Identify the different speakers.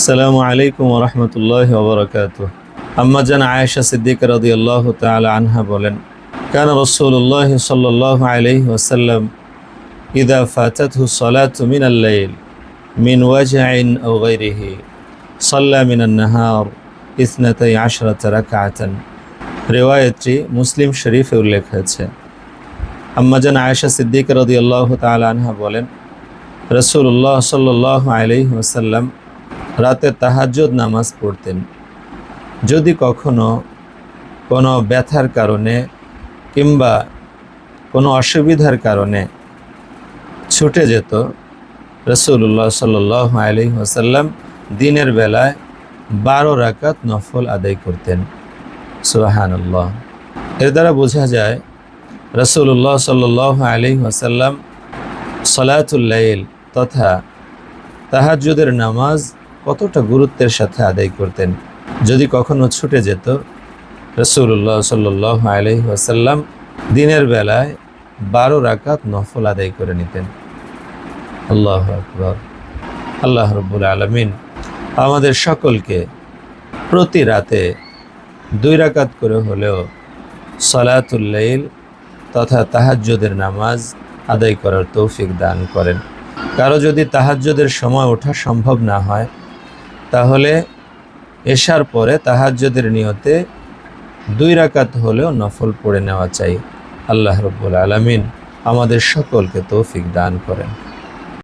Speaker 1: আসসালামু আলাইকুম রহমতুল্লাহ ওবরাকাত আম্মা জান আয়েশা সিদ্দিক রদি আল্লাহ তাল আনহা বলেন, কান রসুল্লাহ সাল্লাহ আলহি ওসাল্লাম ইদা ফাতাতহু সালাত মিন আল্লাইল মিন ওয়াজআইন আও গায়রিহি সাল্লা মিন আন-নাহার ইসনাতাই আশরাত রাকাআতান। রেওয়ায়েতটি মুসলিম শরীফে উল্লেখ হয়েছে। আম্মাজান আয়েশা সিদ্দিক রদি আল্লাহ তাল আনহা বলেন রসুল্লাহ সাল্লাহ আলহি ওসাল্লাম রাতে তাহাজ্জুদ নামাজ পড়তেন। যদি কখনো কোনো ব্যথার কারণে কিংবা কোনো অসুবিধার কারণে ছুটে যেত রসুল্লাহ সাল্লাহ আলি ওসাল্লাম দিনের বেলায় বারো রাকাত নফল আদায় করতেন। সুবাহান আল্লাহ এর দ্বারা বোঝা যায় রসুল্লাহ সাল্লাহ আলি ওসাল্লাম সলাতুল্লাইল তথা তাহাজ্জুদের নামাজ কতটা গুরুত্বের সাথে আদায় করতেন? যদি কখনো ছুটে যেত? রসুল্লাহ সাল্লাহ আলি ওসাল্লাম দিনের বেলায় বারো রাকাত নফল আদায় করে নিতেন। আল্লাহ আকবর। আল্লাহ রব্বুল আলমিন আমাদের সকলকে প্রতি রাতে দুই রাকাত করে হলেও সলাতুল্লাইল তথা তাহাজ্জুদের নামাজ আদায় করার তৌফিক দান করেন। কারও যদি তাহাজ্জুদের সময় ওঠা সম্ভব না হয় তাহলে এসার পরে তাহাজ্যদের নিয়তে দুই রাকাত হলেও নফল পড়ে নেওয়া চাই। আল্লাহ রব্বুল আলমিন আমাদের সকলকে তৌফিক দান করেন।